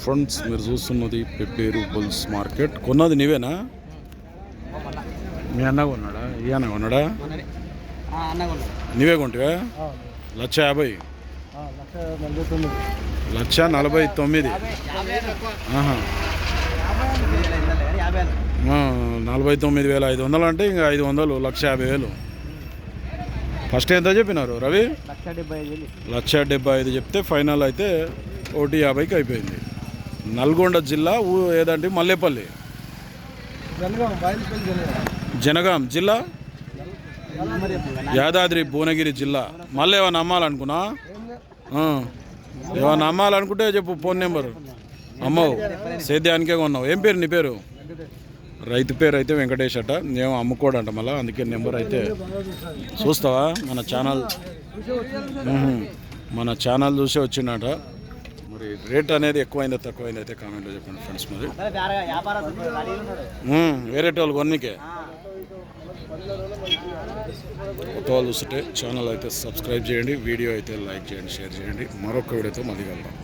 Friends మీరు చూస్తున్నది pepper bulls market కొన్నది నీవేనా? మీ అన్న కొన్నాడా? ఈ అన్న కొన్నాడా? అన్నగా నీవే కొంటివా? లక్ష యాభై. లక్ష నలభై తొమ్మిది. నలభై తొమ్మిది వేల ఐదు వందలు అంటే ఇంకా ఐదు వందలు లక్ష యాభై వేలు. ఫస్ట్ ఎంత చెప్పినారు రవి? లక్ష డెబ్బై ఐదు చెప్తే ఫైనల్ అయితే ఒకటి యాభైకి అయిపోయింది. నల్గొండ జిల్లా ఊ ఏదంటే మల్లేపల్లి. జనగాం జిల్లా. యాదాద్రి. భువనగిరి జిల్లా. మళ్ళీ ఏమైనా అమ్మాలనుకున్నా ఆ. ఏమైనా అమ్మాలనుకుంటే చెప్పు ఫోన్ నెంబర్. అమ్మవు సేద్యానికే కొన్నావు. ఏం పేరు నీ పేరు? రైతు పేరు అయితే వెంకటేష్ అట. నేను అమ్ముకోడంట మళ్ళీ అందుకే నెంబర్ అయితే చూస్తావా? మన ఛానల్. మ్మ్. మన ఛానల్ చూసి వచ్చిండట. మరి రేట్ అనేది ఎక్కువైందా తక్కువైందా అయితే కామెంట్లో చెప్పండి ఫ్రెండ్స్ మరి. వేరే వాళ్ళు కొన్నికే. కొత్త వాళ్ళు చూస్తుంటే ఛానల్ అయితే సబ్స్క్రైబ్ చేయండి వీడియో అయితే లైక్ చేయండి షేర్ చేయండి. మరొక వీడియోతో మళ్ళీ కలుద్దాం.